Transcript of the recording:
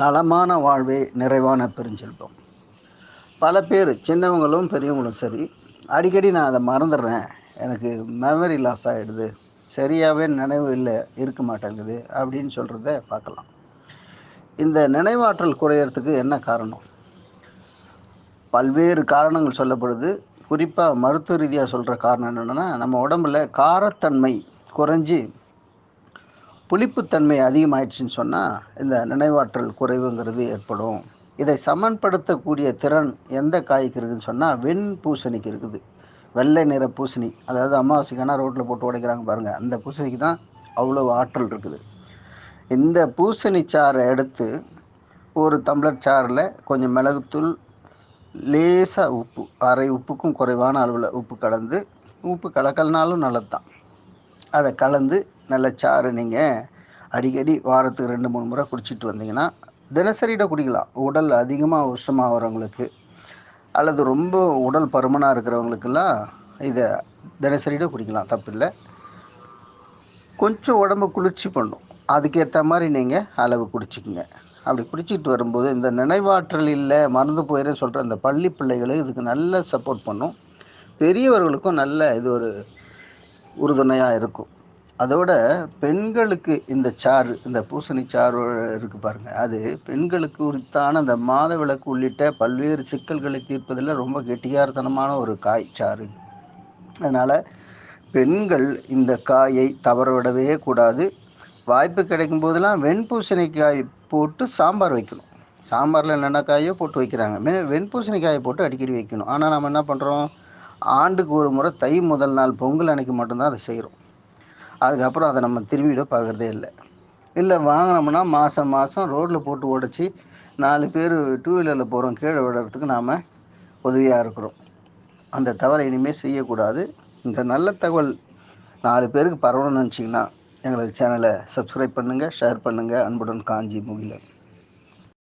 நலமான வாழ்வே நிறைவான பெருஞ்செல்வம். பல பேர் சின்னவங்களும் பெரியவங்களும் சரி அடிக்கடி நான் அதை மறந்துடுறேன். எனக்கு மெமரி லாஸ் ஆகிடுது சரியாகவே நினைவு இல்லை இருக்க மாட்டேங்குது அப்படின்னு சொல்கிறத பார்க்கலாம். இந்த நினைவாற்றல் குறையிறதுக்கு என்ன காரணம்? பல்வேறு காரணங்கள் சொல்லப்படுது. குறிப்பாக மருத்துவ ரீதியாக சொல்கிற காரணம் என்னென்னா நம்ம உடம்புல காரத்தன்மை குறைஞ்சி புளிப்புத்தன்மை அதிகமாயிடுச்சுன்னு சொன்னால் இந்த நினைவாற்றல் குறைவுங்கிறது ஏற்படும். இதை சமன்படுத்தக்கூடிய திறன் எந்த காய்க்கு இருக்குதுன்னு சொன்னால் வெண் பூசணிக்கு இருக்குது. வெள்ளை நிற பூசணி. அதாவது அமாவாசைக்கான ரோட்டில் போட்டு உடைக்கிறாங்க பாருங்கள் அந்த பூசணிக்கு தான் அவ்வளோ ஆற்றல் இருக்குது. இந்த பூசணி சாறை எடுத்து ஒரு டம்ளர் சாறில் கொஞ்சம் மிளகுத்தூள் லேசாக உப்பு அரை உப்புக்கும் குறைவான அளவில் உப்பு கலந்து உப்பு கலக்கலனாலும் நல்லது தான் அதை கலந்து நல்ல சாறு நீங்கள் அடிக்கடி வாரத்துக்கு ரெண்டு மூணு முறை குடிச்சிட்டு வந்தீங்கன்னா தினசரியிட குடிக்கலாம். உடல் அதிகமாக உஷ்ணமாக அல்லது ரொம்ப உடல் பருமனாக இருக்கிறவங்களுக்கெல்லாம் இதை தினசரியிட குடிக்கலாம். தப்பில்லை. கொஞ்சம் உடம்பு குளிர்ச்சி பண்ணும். அதுக்கேற்ற மாதிரி நீங்கள் அளவு குடிச்சிக்கங்க. அப்படி குடிச்சிட்டு வரும்போது இந்த நினைவாற்றல் இல்லை மறந்து போயிடுன்னு சொல்கிற அந்த பள்ளி பிள்ளைகளும் இதுக்கு நல்ல சப்போர்ட் பண்ணும். பெரியவர்களுக்கும் நல்ல இது ஒரு உறுதுணையாக இருக்கும். அதோட பெண்களுக்கு இந்த சாறு இந்த பூசணி சாறு இருக்குது பாருங்கள் அது பெண்களுக்கு உரித்தான அந்த மாத விளக்கு உள்ளிட்ட பல்வேறு சிக்கல்களை தீர்ப்பதில் ரொம்ப கெட்டியார்த்தனமான ஒரு காய் சாறு. அதனால் பெண்கள் இந்த காயை தவற விடவே கூடாது. வாய்ப்பு கிடைக்கும் போதெல்லாம் வெண்பூசணிக்காய் போட்டு சாம்பார் வைக்கணும். சாம்பாரில் என்னென்ன காயோ போட்டு வைக்கிறாங்க. மே வெண்பூசணிக்காயை போட்டு அடிக்கடி வைக்கணும். ஆனால் நம்ம என்ன பண்ணுறோம் ஆண்டுக்கு ஒரு முறை தை முதல் நாள் பொங்கல் அன்னைக்கு மட்டும்தான் அதை செய்கிறோம் அதுக்கப்புறம் அதை நம்ம திரும்பிட பார்க்குறதே இல்லை. இல்லை வாங்கினோம்னா மாதம் மாதம் ரோட்டில் போட்டு உடச்சி நாலு பேர் டூ வீலரில் போகிறோம் கீழே விடுறதுக்கு நாம் உதவியாக இருக்கிறோம். அந்த தவறை இனிமேல் செய்யக்கூடாது. இந்த நல்ல தகவல் நாலு பேருக்கு பரவணும்னு நினச்சிங்கன்னா எங்களுக்கு சேனலை சப்ஸ்கிரைப் பண்ணுங்கள் ஷேர் பண்ணுங்கள் அன்புடன் காஞ்சி முகிலன்